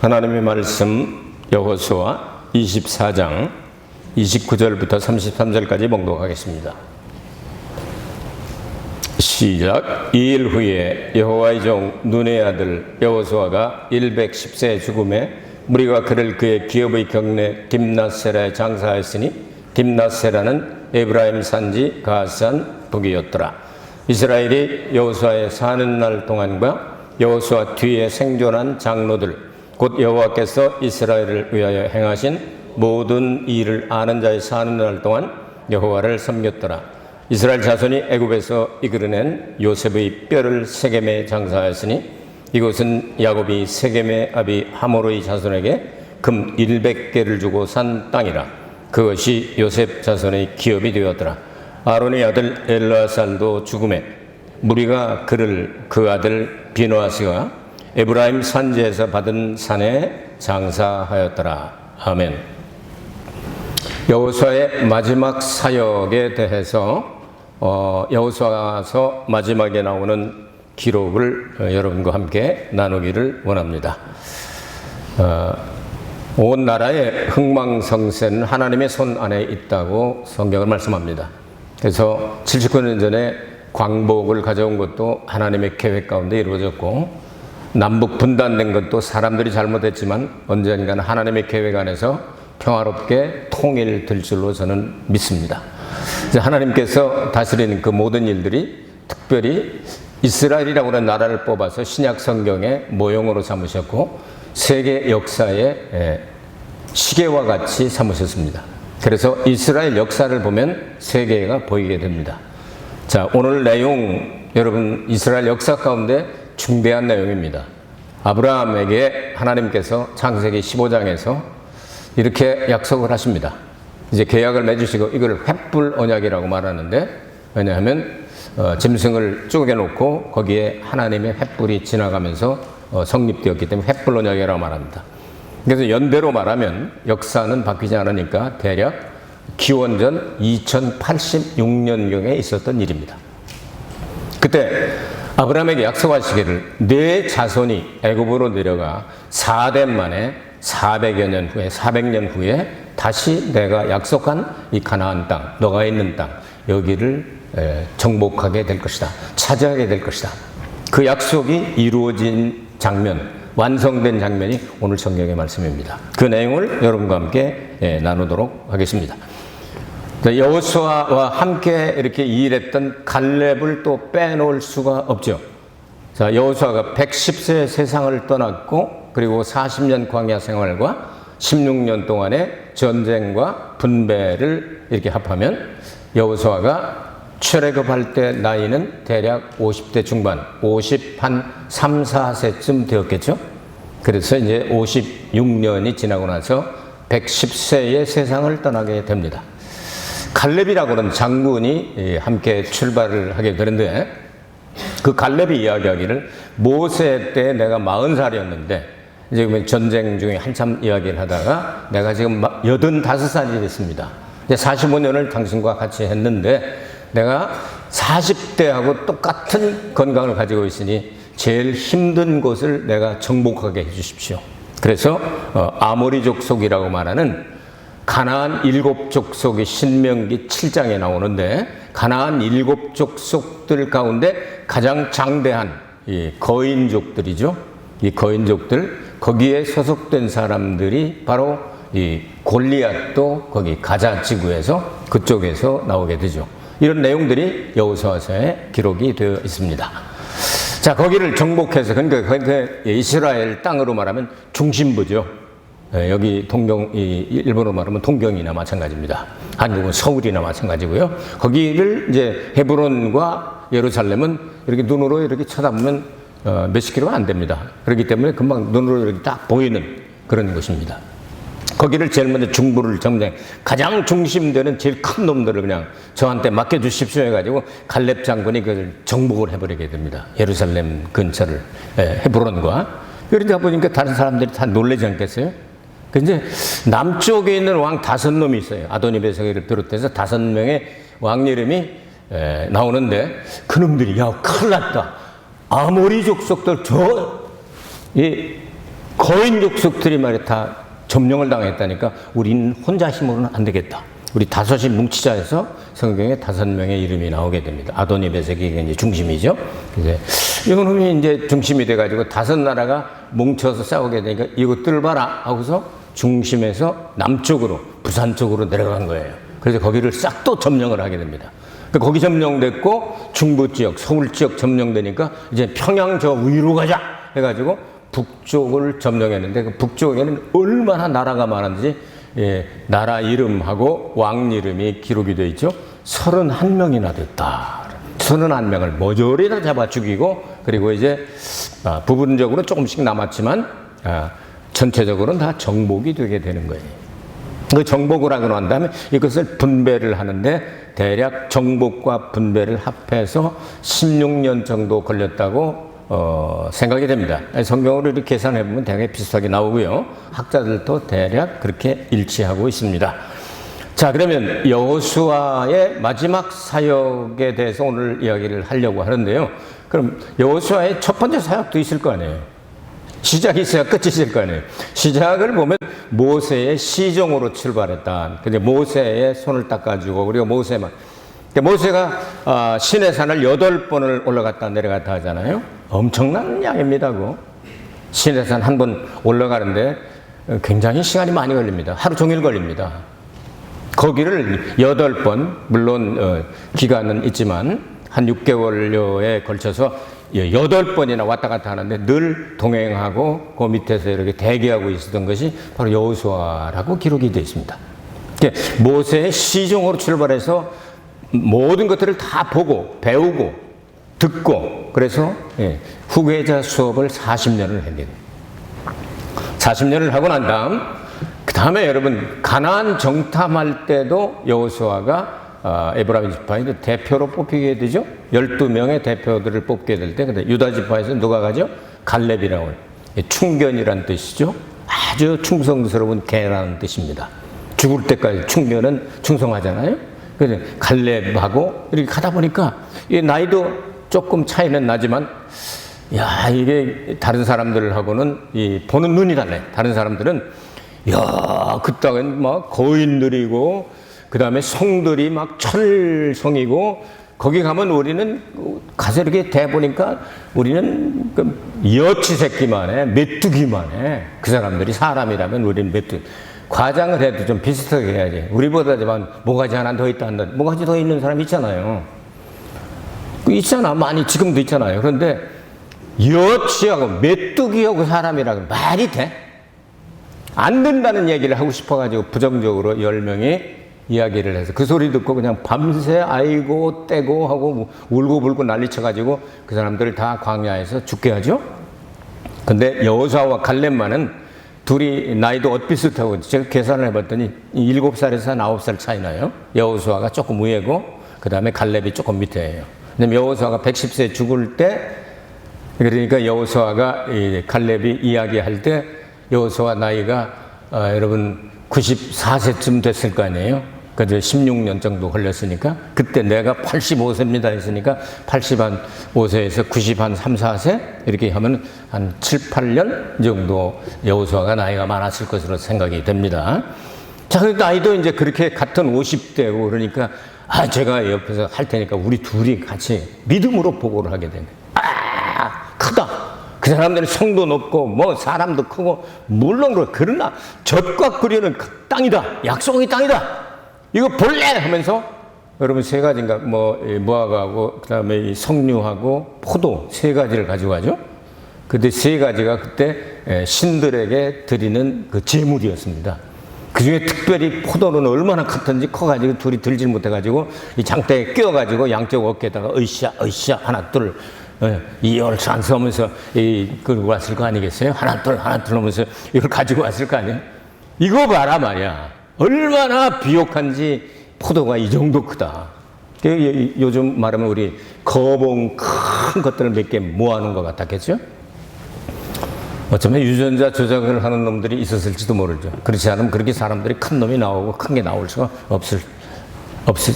하나님의 말씀 여호수아 24장 29절부터 33절까지 봉독하겠습니다. 시작. 이 일 후에 여호와의 종 눈의 아들 여호수아가 110세에 죽음에 무리가 그를 그의 기업의 경내 딥나세라에 장사하였으니 딥나세라는 에브라임 산지 가산 북이었더라. 이스라엘이 여호수아의 사는 날 동안과 여호수아 뒤에 생존한 장로들 곧 여호와께서 이스라엘을 위하여 행하신 모든 일을 아는 자의 사는 날 동안 여호와를 섬겼더라. 이스라엘 자손이 애굽에서 이끌어낸 요셉의 뼈를 세겜에 장사하였으니 이곳은 야곱이 세겜의 아비 하모르의 자손에게 금 100개를 주고 산 땅이라. 그것이 요셉 자손의 기업이 되었더라. 아론의 아들 엘라살도 죽음에 무리가 그를 그 아들 비노아스가 에브라임 산지에서 받은 산에 장사하였더라. 아멘. 여호수아의 마지막 사역에 대해서 어, 여호수아서 마지막에 나오는 기록을 어, 여러분과 함께 나누기를 원합니다. 어, 온 나라의 흥망성쇠는 하나님의 손 안에 있다고 성경을 말씀합니다. 그래서 79년 전에 광복을 가져온 것도 하나님의 계획 가운데 이루어졌고 남북 분단된 것도 사람들이 잘못했지만 언젠가는 하나님의 계획 안에서 평화롭게 통일될 줄로 저는 믿습니다. 하나님께서 다스리는 그 모든 일들이 특별히 이스라엘이라고 하는 나라를 뽑아서 신약 성경의 모형으로 삼으셨고 세계 역사의 시계와 같이 삼으셨습니다. 그래서 이스라엘 역사를 보면 세계가 보이게 됩니다. 자, 오늘 내용 여러분 이스라엘 역사 가운데 중대한 내용입니다. 아브라함에게 하나님께서 창세기 15장에서 이렇게 약속을 하십니다. 이제 계약을 맺으시고 이걸 횃불 언약이라고 말하는데 왜냐하면 어, 짐승을 쪼개놓고 거기에 하나님의 횃불이 지나가면서 어, 성립되었기 때문에 횃불 언약이라고 말합니다. 그래서 연대로 말하면 역사는 바뀌지 않으니까 대략 기원전 2086년경에 있었던 일입니다. 그때 아브라함에게 약속하시기를 내 자손이 애굽으로 내려가 4대 만에 400여 년 후에 400년 후에 다시 내가 약속한 이 가나안 땅, 너가 있는 땅 여기를 정복하게 될 것이다. 차지하게 될 것이다. 그 약속이 이루어진 장면, 완성된 장면이 오늘 성경의 말씀입니다. 그 내용을 여러분과 함께 나누도록 하겠습니다. 여호수아와 함께 이렇게 일했던 갈렙을 또 빼놓을 수가 없죠. 자, 여호수아가 110세 세상을 떠났고 그리고 40년 광야 생활과 16년 동안의 전쟁과 분배를 이렇게 합하면 여호수아가 출애굽할 때 나이는 대략 50대 중반, 50 한 3, 4세쯤 되었겠죠. 그래서 이제 56년이 지나고 나서 110세의 세상을 떠나게 됩니다. 갈렙이라고 하는 장군이 함께 출발을 하게 되는데 그 갈렙이 이야기하기를 모세 때 내가 40살이었는데 이제 전쟁 중에 한참 이야기를 하다가 내가 지금 85살이 됐습니다. 45년을 당신과 같이 했는데 내가 40대하고 똑같은 건강을 가지고 있으니 제일 힘든 곳을 내가 정복하게 해 주십시오. 그래서 아모리 족 속이라고 말하는 가나안 일곱 족속이 신명기 7장에 나오는데 가나안 일곱 족속들 가운데 가장 장대한 이 거인족들이죠. 이 거인족들 거기에 소속된 사람들이 바로 이 골리앗도 거기 가자 지구에서 그쪽에서 나오게 되죠. 이런 내용들이 여호수아서에 기록이 되어 있습니다. 자, 거기를 정복해서 그러니까 이스라엘 땅으로 말하면 중심부죠. 예, 여기 동경, 일본어로 말하면 동경이나 마찬가지입니다. 한국은 서울이나 마찬가지고요. 거기를 이제 헤브론과 예루살렘은 이렇게 눈으로 이렇게 쳐다보면 어, 몇십 킬로가 안 됩니다. 그렇기 때문에 금방 눈으로 이렇게 딱 보이는 그런 곳입니다. 거기를 제일 먼저 중부를 점령, 가장 중심되는 제일 큰 놈들을 그냥 저한테 맡겨 주십시오 해가지고 갈렙 장군이 그걸 정복을 해버리게 됩니다. 예루살렘 근처를, 예, 헤브론과. 그러다 보니까 다른 사람들이 다 놀라지 않겠어요? 근데 남쪽에 있는 왕 다섯 놈이 있어요. 아도니베세를 비롯해서 다섯 명의 왕 이름이 에, 나오는데 그놈들이 야 큰일 났다. 아모리 족속들 저 이 거인 족속들이 말이야 다 점령을 당했다니까 우리는 혼자 힘으로는 안 되겠다. 우리 다섯이 뭉치자 해서 성경에 다섯 명의 이름이 나오게 됩니다. 아도니 베세기가 이제 중심이죠. 이제 이놈이 이제 중심이 돼가지고 다섯 나라가 뭉쳐서 싸우게 되니까 이것들을 봐라 하고서 중심에서 남쪽으로 부산 쪽으로 내려간 거예요. 그래서 거기를 싹 또 점령을 하게 됩니다. 그 거기 점령됐고 중부 지역, 서울 지역 점령되니까 이제 평양 저 위로 가자 해가지고 북쪽을 점령했는데 그 북쪽에는 얼마나 나라가 많은지 예, 나라 이름하고 왕 이름이 기록이 되어 있죠. 31명이나 됐다. 31명을 모조리 다 잡아 죽이고 그리고 이제 아, 부분적으로 조금씩 남았지만 아, 전체적으로는 다 정복이 되게 되는 거예요. 그 정복을 하고 난 다음에 이것을 분배를 하는데 대략 정복과 분배를 합해서 16년 정도 걸렸다고 어, 생각이 됩니다. 성경으로 이렇게 계산해 보면 대략 비슷하게 나오고요. 학자들도 대략 그렇게 일치하고 있습니다. 자, 그러면 여호수아의 마지막 사역에 대해서 오늘 이야기를 하려고 하는데요. 그럼 여호수아의 첫 번째 사역도 있을 거 아니에요. 시작이 있어야 끝이 있을 거 아니에요. 시작을 보면 모세의 시종으로 출발했다. 근데 모세의 손을 닦아주고 그리고 모세만. 근데 모세가 아, 신의 산을 여덟 번을 올라갔다 내려갔다 하잖아요. 엄청난 양입니다. 그 신의 산 한 번 올라가는데 굉장히 시간이 많이 걸립니다. 하루 종일 걸립니다. 거기를 여덟 번 물론 어, 기간은 있지만 한 6개월여에 걸쳐서 예, 여덟 번이나 왔다 갔다 하는데 늘 동행하고 그 밑에서 이렇게 대기하고 있었던 것이 바로 여호수아라고 기록이 되어 있습니다. 모세의 시종으로 출발해서 모든 것들을 다 보고 배우고 듣고 그래서 예, 후계자 수업을 40년을 했는데 40년을 하고 난 다음 그 다음에 여러분 가나안 정탐할 때도 여호수아가 아, 에브라임 지파의 대표로 뽑히게 되죠. 12명의 대표들을 뽑게 될 때, 근데 유다 지파에서 누가 가죠? 갈렙이라고. 충견이란 뜻이죠. 아주 충성스러운 개라는 뜻입니다. 죽을 때까지 충견은 충성하잖아요. 그래서 갈렙하고 이렇게 가다 보니까 이 나이도 조금 차이는 나지만 야, 이게 다른 사람들하고는 이 보는 눈이 달라요. 다른 사람들은 야, 그 땅은 막 거인들이고 그 다음에 성들이 막 철성이고 거기 가면 우리는 가서 이렇게 대 보니까 우리는 그 여치 새끼만 해, 메뚜기만 해. 그 사람들이 사람이라면 우리는 메뚜기. 과장을 해도 좀 비슷하게 해야지. 우리보다지만 모가지 하나 더 있다 한다. 모가지 더 있는 사람 있잖아요. 그 있잖아. 많이 지금도 있잖아요. 그런데 여치하고 메뚜기하고 사람이라고 말이 돼? 안 된다는 얘기를 하고 싶어가지고 부정적으로 열 명이 이야기를 해서 그 소리 듣고 그냥 밤새 아이고 떼고 하고 뭐 울고 불고 난리 쳐가지고 그 사람들을 다 광야에서 죽게 하죠. 근데 여호수아와 갈렙만은 둘이 나이도 엇비슷하고 제가 계산을 해봤더니 일곱 살에서 아홉 살 차이 나요. 여호수아가 조금 위에고 그 다음에 갈렙이 조금 밑에예요. 근데 여호수아가 110세 죽을 때 그러니까 여호수아가 갈렙이 이야기할 때 여호수아 나이가 어, 여러분 94세쯤 됐을 거 아니에요. 그저 16년 정도 걸렸으니까 그때 내가 85세입니다 했으니까 85세에서 90한 3, 4세 이렇게 하면 한 7, 8년 정도 여호수아가 나이가 많았을 것으로 생각이 됩니다. 자, 그 나이도 이제 그렇게 같은 50대고 그러니까 아, 제가 옆에서 할 테니까 우리 둘이 같이 믿음으로 보고를 하게 됩니다. 아, 크다. 그 사람들은 성도 높고 뭐 사람도 크고 물론 그러나 젖과 끓이는 땅이다. 약속의 땅이다. 이거 볼래 하면서 여러분 세 가지인가 뭐 무화과하고 그다음에 석류하고 포도 세 가지를 가지고 가죠. 근데 세 가지가 그때 신들에게 드리는 그 제물이었습니다. 그 중에 특별히 포도는 얼마나 컸던지 커가지고 둘이 들질 못해가지고 이 장대에 끼어가지고 양쪽 어깨에다가 으쌰 으쌰 하나 둘 이열 산서하면서 이 끌고 왔을 거 아니겠어요? 하나 둘 하나 둘 하면서 이걸 가지고 왔을 거 아니에요? 이거 봐라 말이야. 얼마나 비옥한지 포도가 이 정도 크다. 그 요즘 말하면 우리 거봉 큰 것들을 몇 개 모아놓은 것 같았겠죠? 어쩌면 유전자 조작을 하는 놈들이 있었을지도 모르죠. 그렇지 않으면 그렇게 사람들이 큰 놈이 나오고 큰 게 나올 수가 없을, 없을.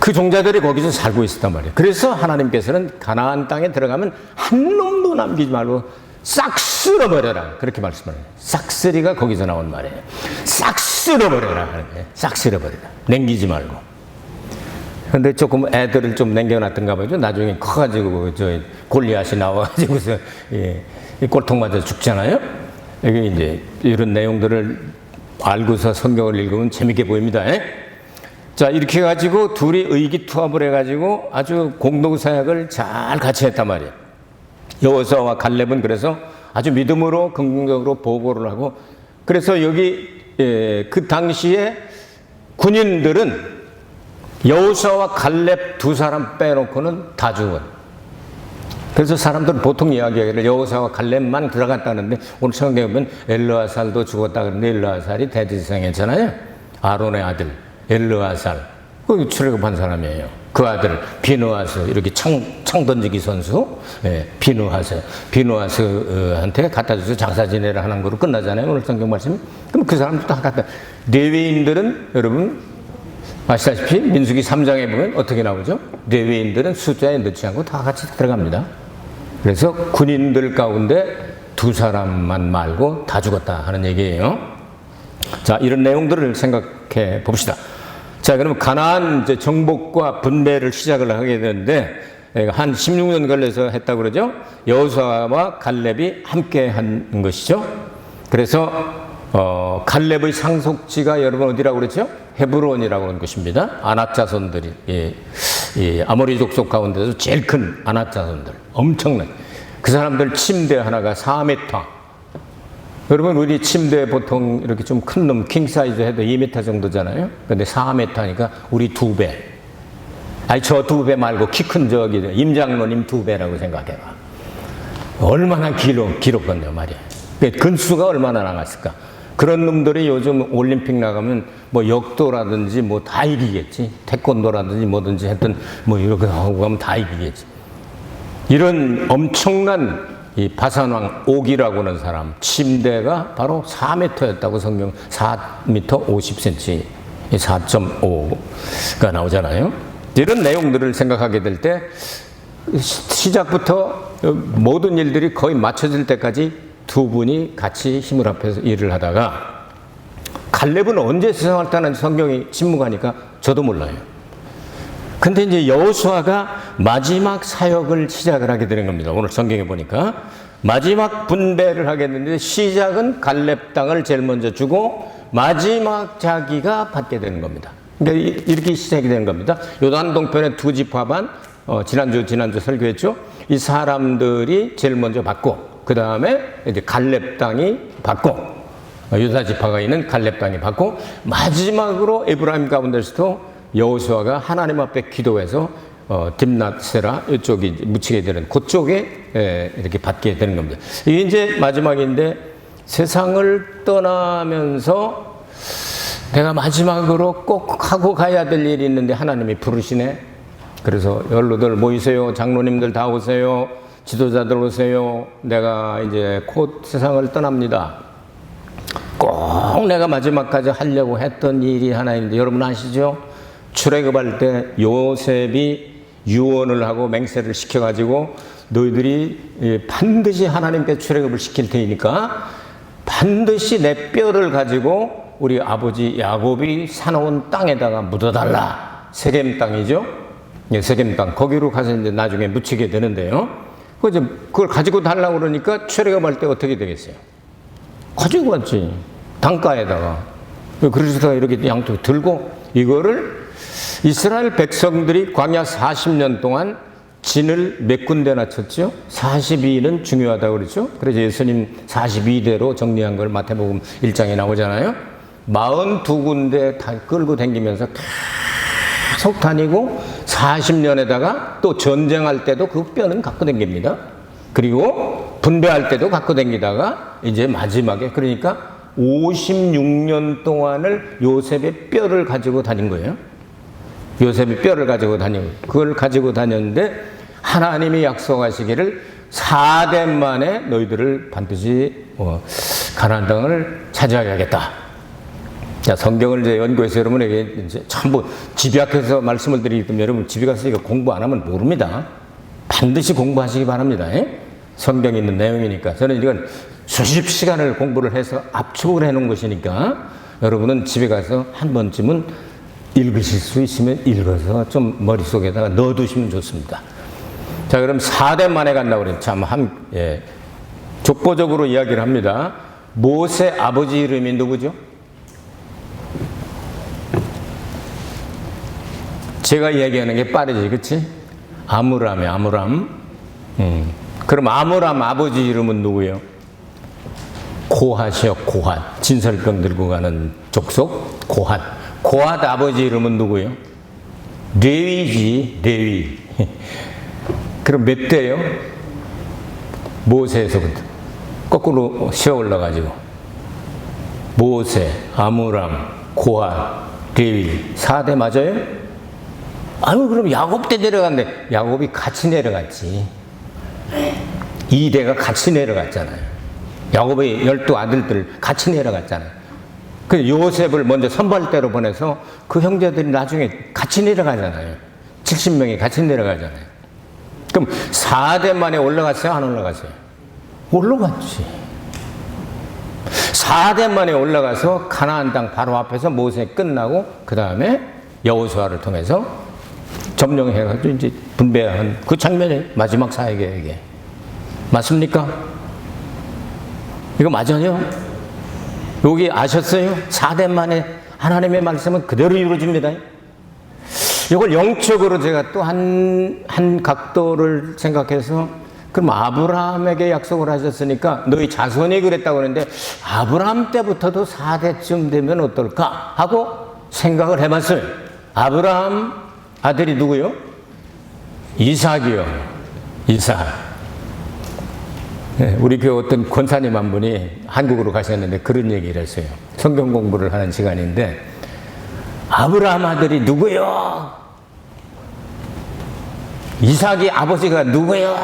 그 종자들이 거기서 살고 있었단 말이에요. 그래서 하나님께서는 가나안 땅에 들어가면 한 놈도 남기지 말고 싹 쓸어버려라. 그렇게 말씀을 해요. 싹 쓸이가 거기서 나온 말이에요. 싹 쓸어버려라. 싹 쓸어버려라. 냉기지 말고. 근데 조금 애들을 좀 남겨놨던가 봐죠. 나중에 커가지고 저 골리앗이 나와가지고서 예, 꼴통 맞아 죽잖아요. 이게 이제 이런 내용들을 알고서 성경을 읽으면 재밌게 보입니다. 예? 자 이렇게 해가지고 둘이 의기투합을 해가지고 아주 공동사역을 잘 같이 했단 말이에요. 여호수아와 갈렙은 그래서 아주 믿음으로 긍정적으로 보고를 하고 그래서 여기 예, 그 당시에 군인들은 여호수아와 갈렙 두 사람 빼놓고는 다 죽은. 그래서 사람들은 보통 이야기하기를 여호수아와 갈렙만 들어갔다는데 오늘 성경에 보면 엘르아살도 죽었다 그러는데 엘르아살이 대지상했잖아요. 아론의 아들 엘르아살. 그 출애굽한 사람이에요. 그 아들 비누아스 이렇게 창, 창 던지기 선수 예, 비누아스 비누아스한테 갖다 줘서 장사 지내라 하는 거로 끝나잖아요. 오늘 성경 말씀이. 그럼 그 사람도 다 갖다. 레위인들은 여러분 아시다시피 민수기 3장에 보면 어떻게 나오죠? 레위인들은 숫자에 넣지 않고 다 같이 들어갑니다. 그래서 군인들 가운데 두 사람만 말고 다 죽었다 하는 얘기예요. 자, 이런 내용들을 생각해 봅시다. 자, 그럼 가나안 이제 정복과 분배를 시작을 하게 되는데 한 16년 걸려서 했다고 그러죠. 여호수아와 갈렙이 함께 한 것이죠. 그래서 어, 갈렙의 상속지가 여러분 어디라고 그랬죠? 헤브론이라고 하는 것입니다. 아낙 자손들이 예, 예, 아모리 족속 가운데서 제일 큰 아낙 자손들 엄청난 그 사람들 침대 하나가 4m 여러분 우리 침대 보통 이렇게 좀 큰 놈 킹 사이즈 해도 2m 정도잖아요. 근데 4m니까 우리 두 배. 아니 저 두 배 말고 키 큰 저기 임장로님 두 배라고 생각해봐. 얼마나 길어 길었건데요 말이야. 근수가 얼마나 나갔을까? 그런 놈들이 요즘 올림픽 나가면 뭐 역도라든지 뭐 다 이기겠지. 태권도라든지 뭐든지 했던 뭐 이렇게 하고 가면 다 이기겠지. 이런 엄청난 이 바산왕 옥이라고 하는 사람 침대가 바로 4m였다고 성경 4m 50cm 4.5가 나오잖아요. 이런 내용들을 생각하게 될 때 시작부터 모든 일들이 거의 맞춰질 때까지 두 분이 같이 힘을 합해서 일을 하다가 갈렙은 언제 세상을 떠난 성경이 침묵하니까 저도 몰라요. 근데 이제 여호수아가 마지막 사역을 시작을 하게 되는 겁니다. 오늘 성경에 보니까 마지막 분배를 하게 되는데 시작은 갈렙 땅을 제일 먼저 주고 마지막 자기가 받게 되는 겁니다. 그러니까 이렇게 시작이 되는 겁니다. 요단 동편의 두 지파반 어, 지난주 지난주 설교했죠. 이 사람들이 제일 먼저 받고 그 다음에 이제 갈렙 땅이 받고 유다 지파가 있는 갈렙 땅이 받고 마지막으로 에브라임 가운데서도 여호수아가 하나님 앞에 기도해서 어, 딥낫세라 이쪽이 묻히게 되는 그쪽에 에, 이렇게 받게 되는 겁니다. 이게 이제 마지막인데 세상을 떠나면서 내가 마지막으로 꼭 하고 가야 될 일이 있는데 하나님이 부르시네. 그래서 연로들 모이세요. 장로님들 다 오세요. 지도자들 오세요. 내가 이제 곧 세상을 떠납니다. 꼭 내가 마지막까지 하려고 했던 일이 하나 있는데 여러분 아시죠? 출애굽할 때 요셉이 유언을 하고 맹세를 시켜가지고 너희들이 반드시 하나님께 출애굽을 시킬 테니까 반드시 내 뼈를 가지고 우리 아버지 야곱이 사놓은 땅에다가 묻어달라. 세겜 땅이죠. 예, 세겜 땅 거기로 가서 이제 나중에 묻히게 되는데요. 그걸 가지고 달라고 그러니까 출애굽할 때 어떻게 되겠어요? 가지고 갔지. 단가에다가. 그래서 이렇게 양쪽 들고 이거를 이스라엘 백성들이 광야 40년 동안 진을 몇 군데나 쳤죠? 42는 중요하다고 그러죠? 그래서 예수님 42대로 정리한 걸 마태복음 1장에 나오잖아요. 42군데 다 끌고 다니면서 계속 다니고 40년에다가 또 전쟁할 때도 그 뼈는 갖고 다닙니다. 그리고 분배할 때도 갖고 다니다가 이제 마지막에 그러니까 56년 동안을 요셉의 뼈를 가지고 다닌 거예요. 요셉이 뼈를 가지고 다니고 그걸 가지고 다녔는데 하나님이 약속하시기를 4대 만에 너희들을 반드시 어, 가나안 땅을 차지하겠다. 자, 성경을 이제 연구해서 여러분에게 이제 전부 집약해서 말씀을 드리기 때문에 여러분 집에 가서 이거 공부 안 하면 모릅니다. 반드시 공부하시기 바랍니다. 예? 성경에 있는 내용이니까 저는 이건 수십 시간을 공부를 해서 압축을 해 놓은 것이니까 여러분은 집에 가서 한 번쯤은 읽으실 수 있으면 읽어서 좀 머릿속에다가 넣어두시면 좋습니다. 자, 그럼 4대 만에 간다고 그랬 참, 한, 예. 족보적으로 이야기를 합니다. 모세 아버지 이름이 누구죠? 제가 이야기하는 게 빠르지, 그치? 아므람이 아므람. 음. 그럼 아므람 아버지 이름은 누구예요? 고핫이요, 고핫. 진설병 들고 가는 족속, 고핫. 고핫 아버지 이름은 누구예요? 레위지, 레위. 그럼 몇 대요? 모세에서부터. 거꾸로 쉬어 올라가지고. 모세, 아므람, 고핫, 레위. 4대 맞아요? 아유, 그럼 야곱 때 내려갔네. 야곱이 같이 내려갔지. 이 대가 같이 내려갔잖아요. 야곱의 열두 아들들 같이 내려갔잖아요. 그 요셉을 먼저 선발대로 보내서 그 형제들이 나중에 같이 내려가잖아요. 70명이 같이 내려가잖아요. 그럼 4대 만에 올라갔어요? 안 올라갔어요? 올라갔지. 4대 만에 올라가서 가나안 땅 바로 앞에서 모세 끝나고 그 다음에 여호수아를 통해서 점령해가지고 이제 분배한 그 장면이 마지막 사회계획에 맞습니까? 이거 맞아요? 여기 아셨어요? 4대 만에 하나님의 말씀은 그대로 이루어집니다. 이걸 영적으로 제가 또 한, 한 각도를 생각해서 그럼 아브라함에게 약속을 하셨으니까 너희 자손이 그랬다고 하는데 아브라함 때부터도 4대쯤 되면 어떨까 하고 생각을 해봤어요. 아브라함 아들이 누구요? 이삭이요. 이삭. 네, 우리 교회 어떤 권사님 한 분이 한국으로 가셨는데 그런 얘기를 했어요. 성경 공부를 하는 시간인데 아브라함 아들이 누구요? 이삭이 아버지가 누구요?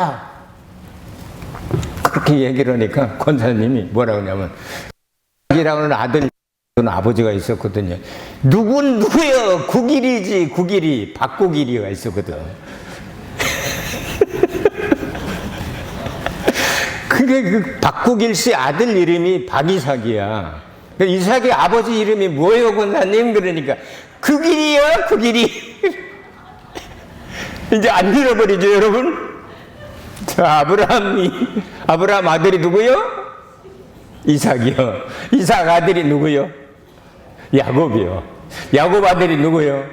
그렇게 얘기를 하니까 권사님이 뭐라고 하냐면 이삭이라는 아들 아버지가 있었거든요. 누군 누구요? 구길이지 구길이 박구길이가 있었거든. 그게 그 박구길 씨 아들 이름이 박이삭이야. 그 이삭의 아버지 이름이 뭐예요, 권사님? 그러니까 그 길이요, 그 길이. 이제 안 잃어버리죠, 여러분? 자, 아브라함이 아브라함 아들이 누구요? 이삭이요. 이삭 아들이 누구요? 야곱이요. 야곱 아들이 누구요?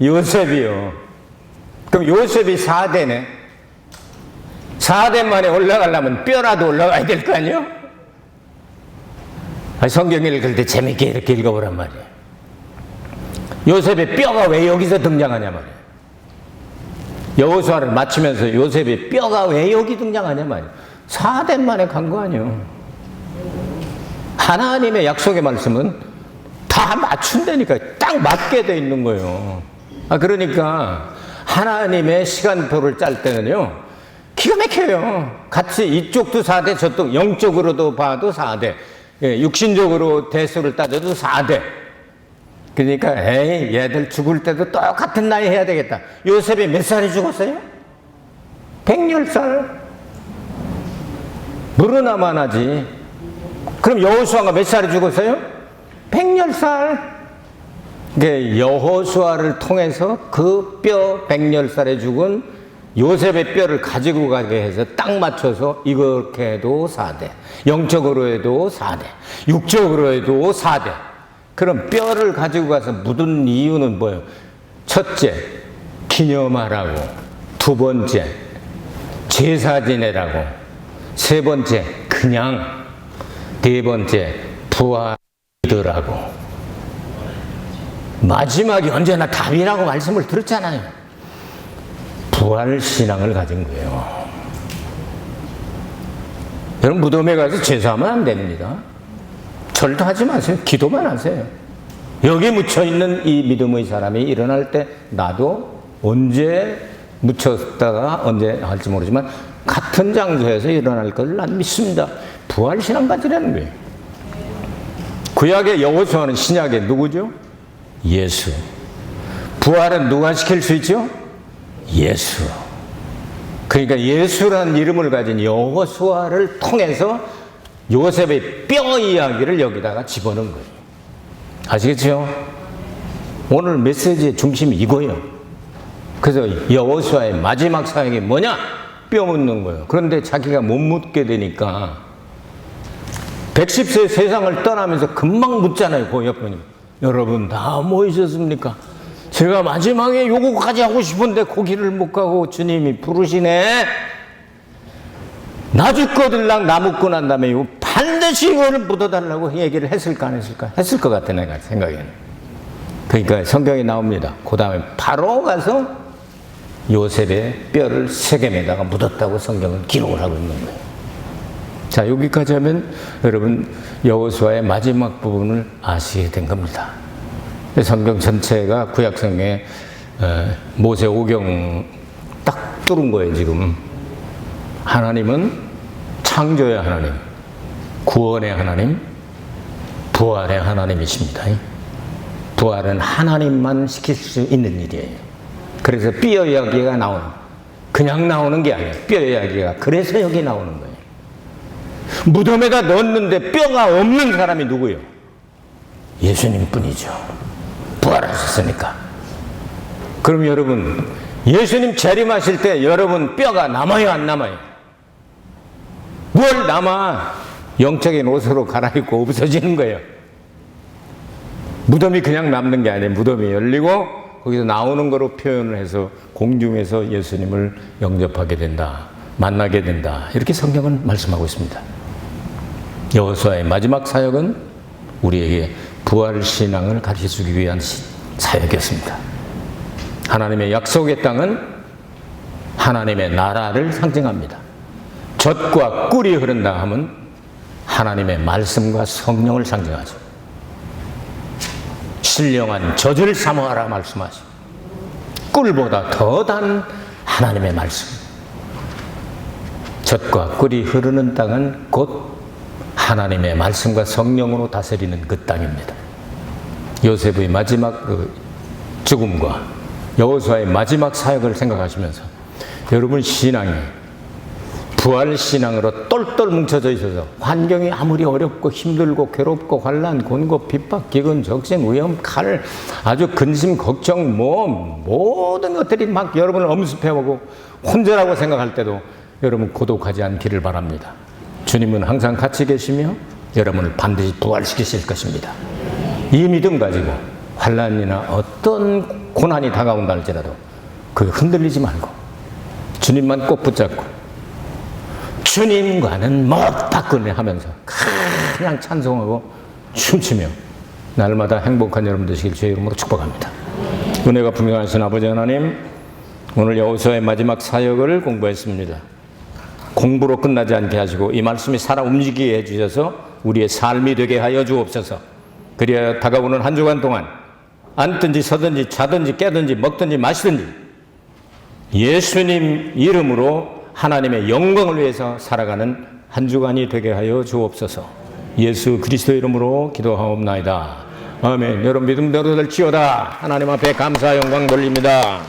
요셉이요. 그럼 요셉이 4대네. 4대 만에 올라가려면 뼈라도 올라가야 될 거 아니요? 성경 읽을 때 재밌게 이렇게 읽어보란 말이에요. 요셉의 뼈가 왜 여기서 등장하냐 말이에요. 여호수아를 맞추면서 요셉의 뼈가 왜 여기 등장하냐 말이에요. 4대 만에 간 거 아니에요. 하나님의 약속의 말씀은 다 맞춘다니까 딱 맞게 돼 있는 거예요. 아 그러니까 하나님의 시간표를 짤 때는요. 기가 막혀요. 같이 이쪽도 4대, 저쪽 영적으로도 봐도 4대, 예, 육신적으로 대수를 따져도 4대. 그러니까 에이 얘들 죽을 때도 똑같은 나이 해야 되겠다. 요셉이 몇 살에 죽었어요? 110살. 물어나만 하지. 그럼 여호수아가 몇 살에 죽었어요? 110살. 그 여호수아를 통해서 그 뼈 110살에 죽은 요셉의 뼈를 가지고 가게 해서 딱 맞춰서 이렇게 해도 4대. 영적으로 해도 4대. 육적으로 해도 4대. 그럼 뼈를 가지고 가서 묻은 이유는 뭐예요? 첫째, 기념하라고. 두 번째, 제사 지내라고. 세 번째, 그냥. 네 번째, 부하더라고. 마지막이 언제나 답이라고 말씀을 들었잖아요. 부활 신앙을 가진 거예요. 여러분 무덤에 가서 제사하면 안 됩니다. 절도 하지 마세요. 기도만 하세요. 여기 묻혀 있는 이 믿음의 사람이 일어날 때 나도 언제 묻혔다가 언제 할지 모르지만 같은 장소에서 일어날 것을 난 믿습니다. 부활 신앙 가지라는 거예요. 구약의 여호수아는 신약의 누구죠? 예수. 부활은 누가 시킬 수 있죠? 예수. 그러니까 예수라는 이름을 가진 여호수아를 통해서 요셉의 뼈 이야기를 여기다가 집어넣은 거예요. 아시겠죠? 오늘 메시지의 중심이 이거예요. 그래서 여호수아의 마지막 사역이 뭐냐? 뼈 묻는 거예요. 그런데 자기가 못 묻게 되니까 110세 세상을 떠나면서 금방 묻잖아요. 그 옆분이. 여러분 다 모이셨습니까? 제가 마지막에 요거까지 하고 싶은데 거기를 못 가고 주님이 부르시네. 나 죽거들랑 나 묻고 난 다음에 요 반드시 이거를 묻어달라고 얘기를 했을까 안 했을까? 했을 것 같아 내가 생각에는. 그러니까 성경에 나옵니다. 그 다음에 바로 가서 요셉의 뼈를 세겜에다가 묻었다고 성경은 기록을 하고 있는 거예요. 자 여기까지 하면 여러분 여호수아의 마지막 부분을 아시게 된 겁니다. 성경 전체가 구약성에 어, 모세 오경 딱 뚫은 거예요 지금. 하나님은 창조의 하나님, 구원의 하나님, 부활의 하나님이십니다. 부활은 하나님만 시킬 수 있는 일이에요. 그래서 뼈 이야기가 나오는, 그냥 나오는 게 아니에요. 뼈 이야기가. 그래서 여기 나오는 거예요. 무덤에다 넣었는데 뼈가 없는 사람이 누구예요? 예수님 뿐이죠. 부활하셨으니까. 그럼 여러분, 예수님 재림하실 때 여러분 뼈가 남아요, 안 남아요? 뭘 남아? 영적인 옷으로 갈아입고 없어지는 거예요. 무덤이 그냥 남는 게 아니에요. 무덤이 열리고 거기서 나오는 거로 표현을 해서 공중에서 예수님을 영접하게 된다. 만나게 된다. 이렇게 성경은 말씀하고 있습니다. 여호수아의 마지막 사역은 우리에게 부활 신앙을 가르쳐 주기 위한 사역이었습니다. 하나님의 약속의 땅은 하나님의 나라를 상징합니다. 젖과 꿀이 흐른다 하면 하나님의 말씀과 성령을 상징하죠. 신령한 젖을 사모하라 말씀하시고 꿀보다 더 단 하나님의 말씀. 젖과 꿀이 흐르는 땅은 곧 하나님의 말씀과 성령으로 다스리는 그 땅입니다. 요셉의 마지막 그 죽음과 여호수아의 마지막 사역을 생각하시면서 여러분 신앙이 부활 신앙으로 똘똘 뭉쳐져 있어서 환경이 아무리 어렵고 힘들고 괴롭고 환란, 곤고, 핍박, 기근, 적신, 위험, 칼, 아주 근심, 걱정, 뭐 모든 것들이 막 여러분을 엄습해오고 혼자라고 생각할 때도 여러분 고독하지 않기를 바랍니다. 주님은 항상 같이 계시며 여러분을 반드시 부활시키실 것입니다. 이 믿음 가지고 환란이나 어떤 고난이 다가온다 할지라도 그 흔들리지 말고 주님만 꼭 붙잡고 주님과는 못 바꾸네 하면서 그냥 찬송하고 춤추며 날마다 행복한 여러분 되시길 주의 이름으로 축복합니다. 은혜가 분명하신 아버지 하나님 오늘 여호수아의 마지막 사역을 공부했습니다. 공부로 끝나지 않게 하시고 이 말씀이 살아 움직이게 해주셔서 우리의 삶이 되게 하여 주옵소서. 그리하여 다가오는 한 주간 동안 앉든지 서든지 자든지 깨든지 먹든지 마시든지 예수님 이름으로 하나님의 영광을 위해서 살아가는 한 주간이 되게 하여 주옵소서. 예수 그리스도 이름으로 기도하옵나이다. 아멘. 여러분 믿음대로 될지어다. 하나님 앞에 감사 영광 돌립니다.